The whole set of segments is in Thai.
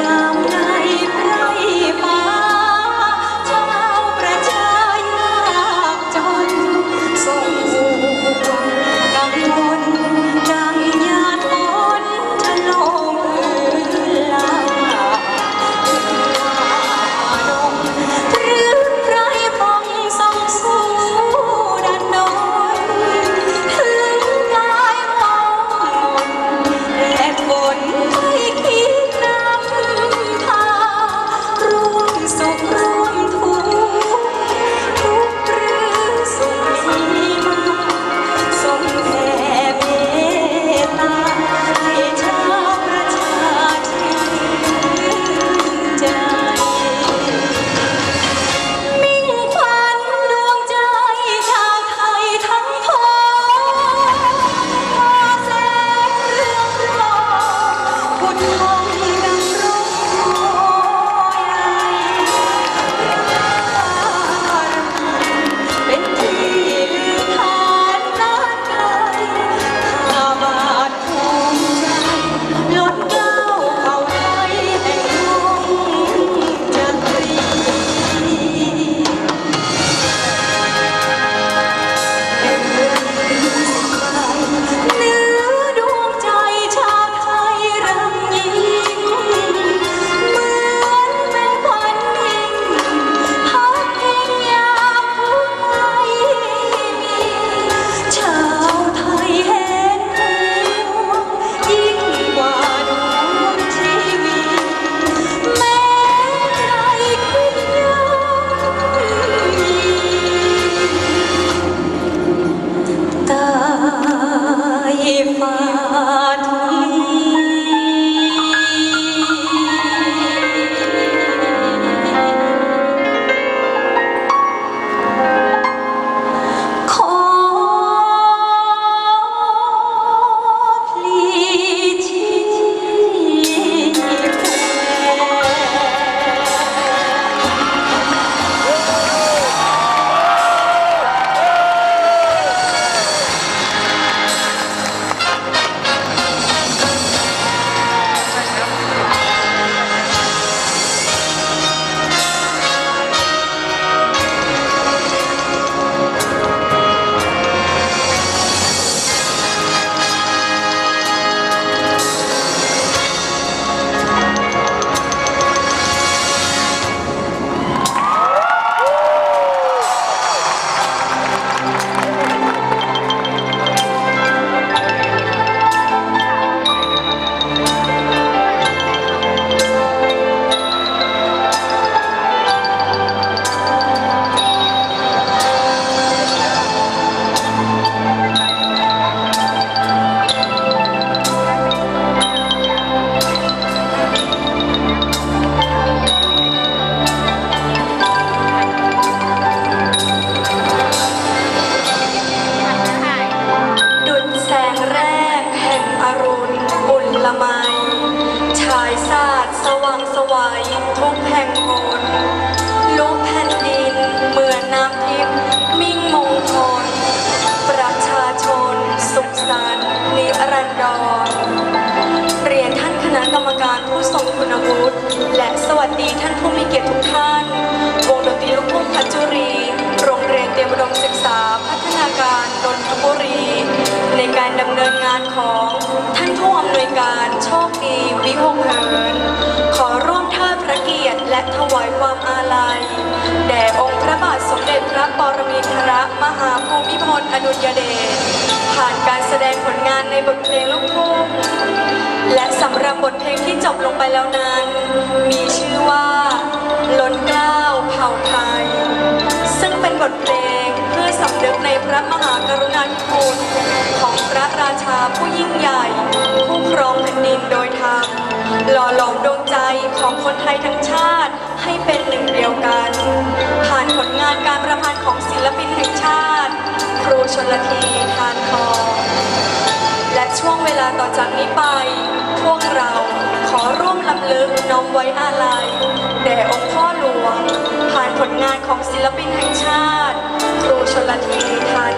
I'm งสวายทุกแห่งโหนลกแผ่นดินเหมือนน้ำทิพย์มิ่งมงคลประชาชน สุขสันต์นิรันดรเรียนท่านคณะกรรมการผู้ทรงคุณวุฒิและสวัสดีท่านผู้มีเกียรติทุกท่าน วงดนตรีลูกทุ่งพัชจุรี โรงเรียนเตรียมอุดมศึาพัฒนาการนนทบุรี ในการดำเนินงานของท่านผู้อำนวยการโชคดีวิหงเหิน ขอร่วมทิดพระเกียรติและถวายความอาลัย แด่องค์พระบาทสมเด็จพระปรมินทรมหาภูมิพลอดุลยเดชผ่านการแสดงผลงานในบทเพลงลูกทุ่งและสำหรับบทเพลงที่จบลงไปแล้วนั้น มีชื่อว่าล้นเกล้าเผ่าไทย ซึ่งเป็นบทเพลง ระมหากรุณาธิคุณของพระราชาผู้ยิ่งใหญ่ ผู้ครองแผ่นดินโดยธรรมหล่อหลอมดวงใจของคนไทยทั้งชาติให้เป็นหนึ่งเดียวกัน ผ่านผลงานการประพันธ์ของศิลปินแห่งชาติ ครูชนละทีทานทอง และช่วงเวลาต่อจากนี้ไป พวกเราขอร่วมลำลึกน้อมไว้อาลัยแด่องค์พ่อหลวง ผ่านผลงานของศิลปินแห่งชาติ ครูชนละทีทาน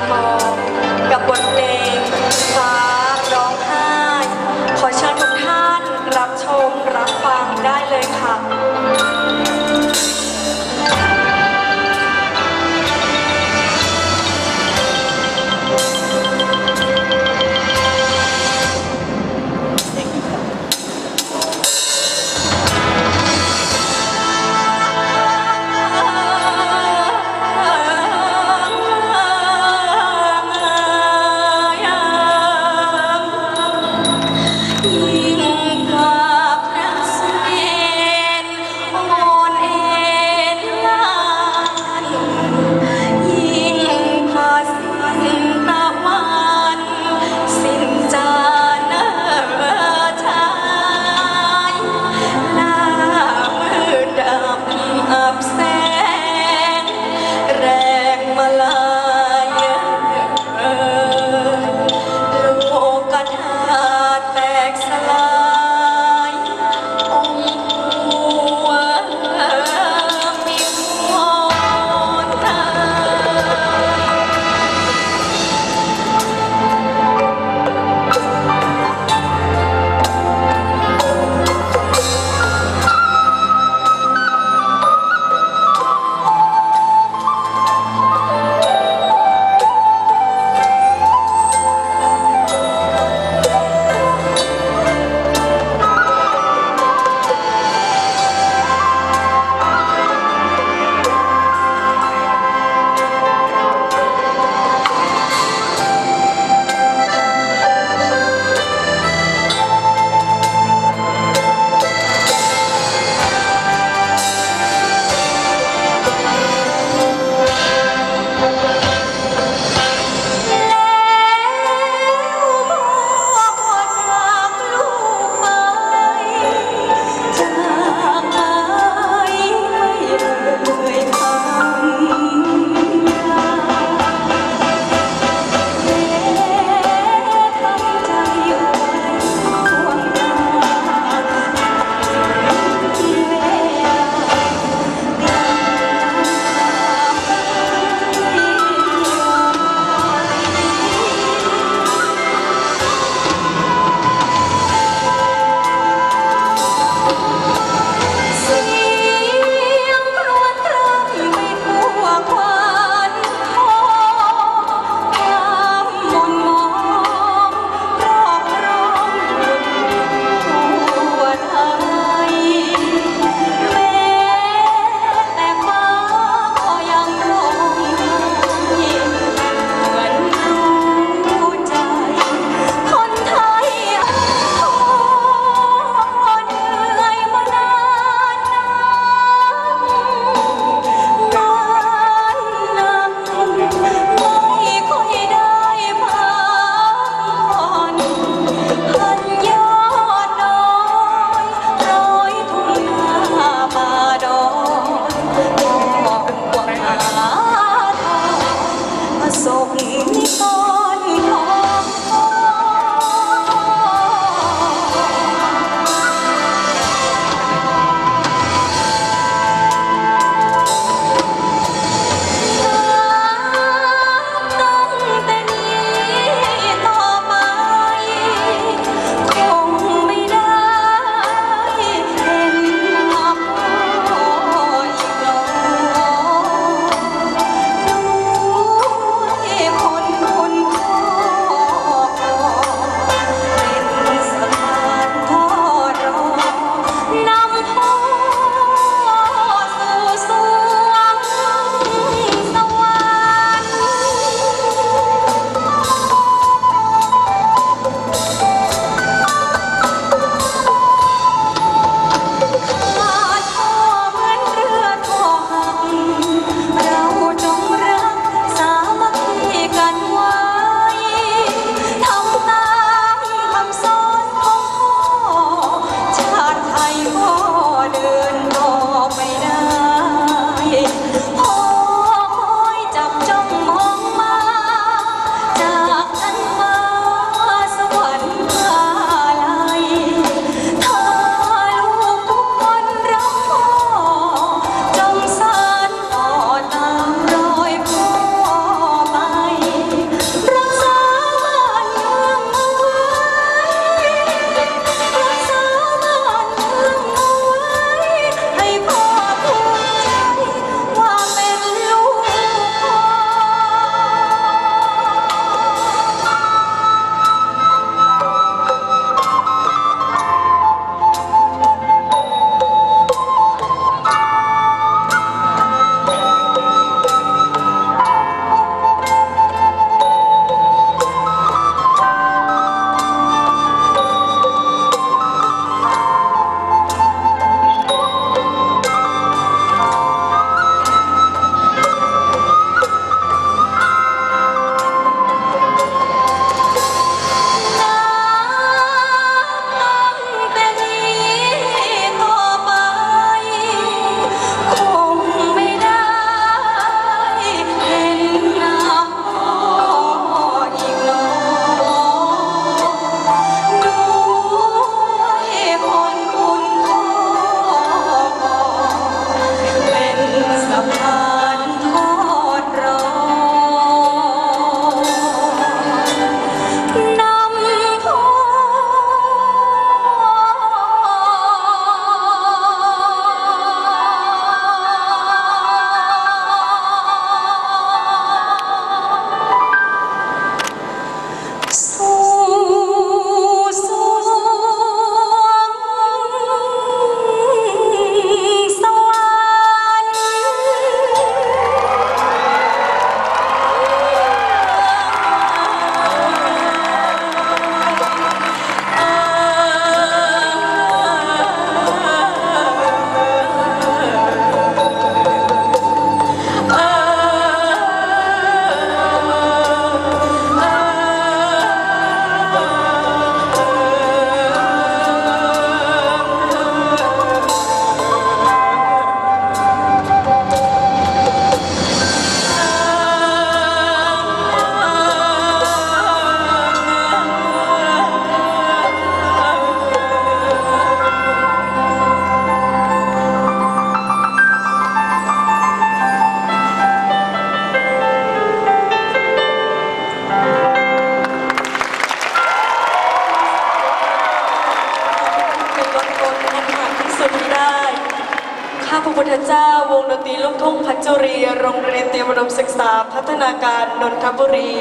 เจ้าวงดนตรีลูกทุ่งพัชรี โรงเรียนเตรียมอุดมศึกษา พัฒนาการนนทบุรี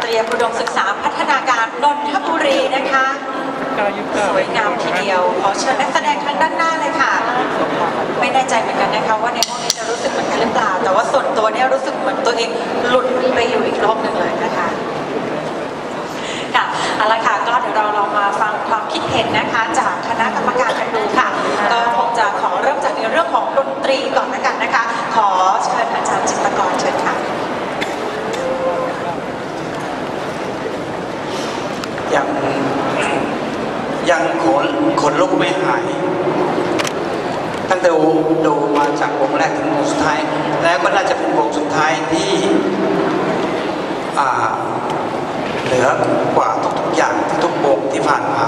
เตรียมอุดมศึกษาพัฒนาการนนทบุรีนะคะสวยงามทีเดียว ขอเชิญนักแสดงทางด้านหน้าเลยค่ะ ไม่แน่ใจเหมือนกันนะคะว่าในห้องนี้จะรู้สึกเหมือนกันหรือเปล่า แต่ว่าส่วนตัวเนี่ยรู้สึกเหมือนตัวเองหลุดไปอยู่อีกโลกหนึ่งเลยนะคะค่ะ เอาละค่ะก็เดี๋ยวเราลองมาฟังความคิดเห็นนะคะ จากคณะกรรมการกันดูค่ะ ก็คงจะขอเริ่มจากในเรื่องของดนตรีก่อนละกันนะคะ ขอเชิญอาจารย์จิตรกรเชิญค่ะยังยังขนขนลุกไม่หาย ตั้งแต่ดูมาจากวงแรกถึงวงสุดท้าย แล้วก็น่าจะเป็นวงสุดท้ายที่เหนือกว่าทุก อย่างที่ทุกวงที่ผ่านมา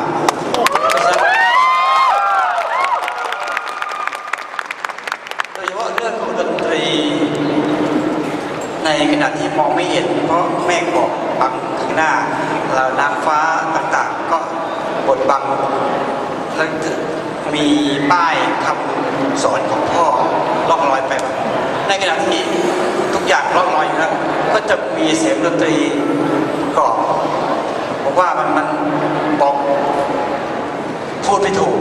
โดยเฉพาะเรื่องของดนตรี ในขณะที่มองไม่เห็น เพราะเมฆบอกบังข้างหน้าแล้วน้ำฟ้าต่างๆ ก็บดบังแล้วมีป้ายคำสอนของพ่อล่องลอยไป ในขณะที่ทุกอย่างล่องลอยอยู่แล้วก็จะมีเสียงดนตรีปรอบ ผมว่ามันมันบอกพูดไม่ถูก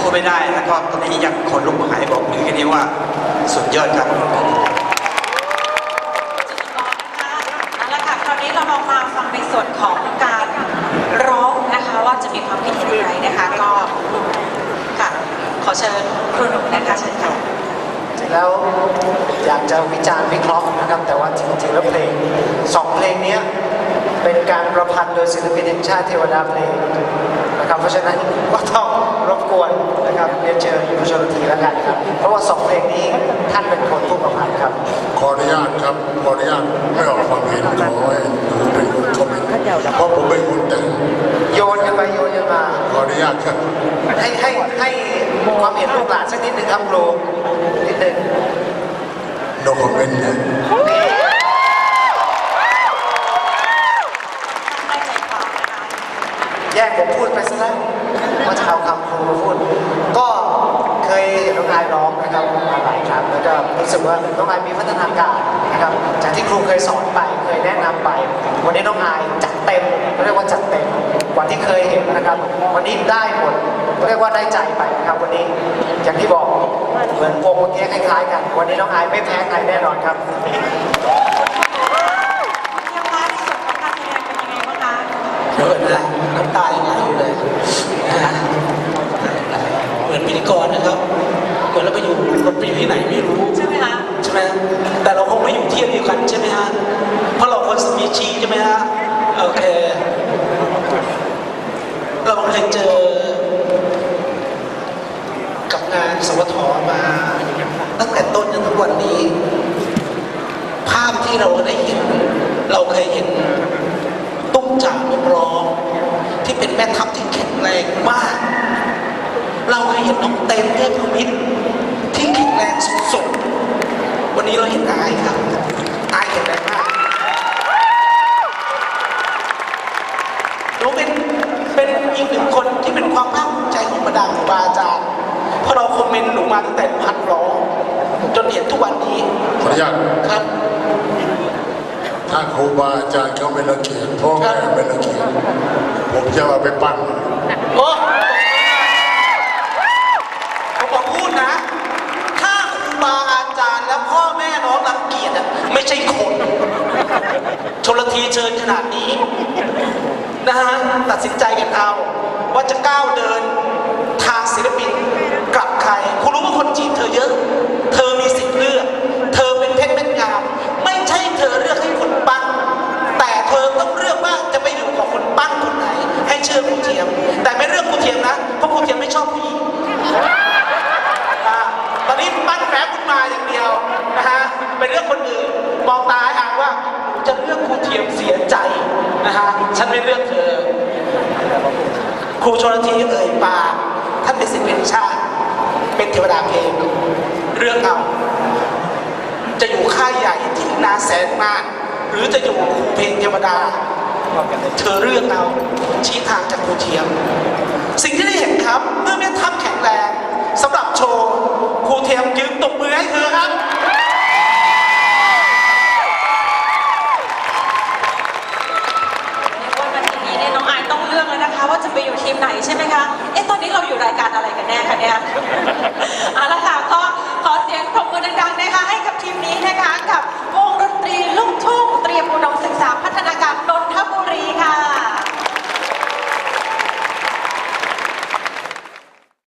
พูดไม่ได้แล้วก็ตอนนี้ยังคนลุกหายบอกอยู่แค่นี้ว่าสุดยอดครับเอาละค่ะคราวนี้เราลองมาฟังในส่วนของการร้องนะคะ ว่าจะมีความคิดเห็นอย่างไรนะคะ ก็ค่ะขอเชิญครูหนุ่มนะคะเชิญค่ะจริงแล้วอยากจะวิจารณ์วิเคราะห์นะครับ แต่ว่าจริงๆแล้วเพลงสองเพลงเนี้ย เป็นการประพันธ์โดยศิลปินแห่งชาติเทวดาเพลงนะครับเพราะฉะนั้นก็ต้องรบกวนนะครับเรียนเชิญผู้ชมทีแล้วกันครับ เพราะว่าสองเพลงนี้ท่านเป็นคนผู้ประพันธ์ครับ ขออนุญาตครับขออนุญาตไม่ออกความเห็นขอให้หนูเป็นคนคอมเมนต์เพราะผมเป็นคนแต่งโยนกันไปโยนกันมา ขออนุญาตครับ ให้ให้ให้ความเห็นลูกหลานสักนิดหนึ่งครับครูนิดหนึ่ง no comment นะ ได้ใจความนะคะ แย่งผมพูดไปซะแล้วว่าจะเอาคำครูมาพูด ก็เคยเห็นน้องอายร้องนะครับมาหลายครั้งแล้วก็รู้สึกว่าน้องอายมีพัฒนาการนะครับจากที่ครูเคยสอนไปเคยแนะนำไป วันนี้น้องอายจัดเต็มเรียกว่าจัดเต็มกว่าที่เคยเห็นนะครับ วันนี้ได้หมดเรียกว่าได้ใจไปนะครับวันนี้อย่างที่บอกเหมือนวงเมื่อกี้คล้ายๆกัน วันนี้น้องอายไม่แพ้ใครแน่นอนครับ เทียบว่าในส่วนของการแสดงเป็นยังไงบ้างคะ เยอะนะน้ำตายังไหลอยู่เลยนะเหมือน พิธีกรนะครับเหมือนเราไปอยู่เราไปอยู่ที่ไหนไม่รู้ใช่ไหมคะใช่ไหมแต่เราคงไม่อยู่ที่เดียวกันใช่ไหมฮะเพราะเราคนสปีชีส์ใช่ไหมฮะโอเคเราเคยเจอ กับงานสวทมา ตั้งแต่ต้นจนถึงวันนี้ ภาพที่เราได้เห็น เราเคยเห็นตุ้มจ่านกร้องที่เป็นแม่ทัพที่แข็งแรงมาก เราเคยเห็นน้องเต็มเทพมิตรที่แข็งแรงสุดๆวันนี้เราเห็นอายครับอายแข็งแรงมากหนูเป็นเป็นอีกหนึ่งคนที่เป็นความภาคภูมิใจของบรรดาครูบาอาจารย์เพราะเราคอมเมนต์หนูมาตั้งแต่หนูหัดร้องจนเห็นทุกวันนี้ขออนุญาตครับ ถ้าครูบาอาจารย์เขาไม่ละเกียดพ่อแม่ไม่ละเกียดผมจะเอาไปปั้นโอ้ผมบอกพูดนะ ถ้าครูบาอาจารย์และ พ่อแม่น้องรังเกียจอะไม่ใช่คนชนละทีเชิญขนาดนี้นะฮะตัดสินใจกันเอา ว่าจะก้าวเดินทางศิลปินกลับใครคุณรู้ว่าคนจีบเธอเยอะ เธอมีสิทธิ์เลือก เธอเป็นเพชรเม็ดงามไม่ใช่เธอเลือกให้คนปั้นแต่เธอต้องเลือกว่าจะไปอยู่กับคนปั้นคนไหน ให้เชื่อครูเทียม แต่ไม่เลือกครูเทียมนะเพราะครูเทียมไม่ชอบผู้หญิงอ่ตอนนี้ปั้นแฝงคุณมาอย่างเดียว เป็นเรื่องคนอื่นมองตาให้อ่านว่าจะเลือกครูเทียมเสียใจนะฮะฉันไม่เลือกเธอ ครูชนลทีเอ่ยปากท่านเป็นศิลปินชาติ เป็นเทวดาเพลงเรื่องเอา จะอยู่ค่ายใหญ่ที่นาแสนมากหรือจะอยู่ครูเพลงเทวดาเธอเลือกเอาชี้ทางจากครูเทียม สิ่งที่ได้เห็นครับเมื่อแม่ทัพแข็งแรงสำหรับโชว์ครูเทียมยืนตบมือให้เธอครับ ไปอยู่ทีมไหนใช่ไหมคะ เอ๊ะ ตอนนี้เราอยู่รายการอะไรกันแน่คะเนี่ยเอาละค่ะก็ขอเสียงปรบมือดังๆนะคะให้กับทีมนี้นะคะกับวงดนตรีลูกทุ่งเตรียมอุดมศึกษาพัฒนาการนนทบุรีค่ะ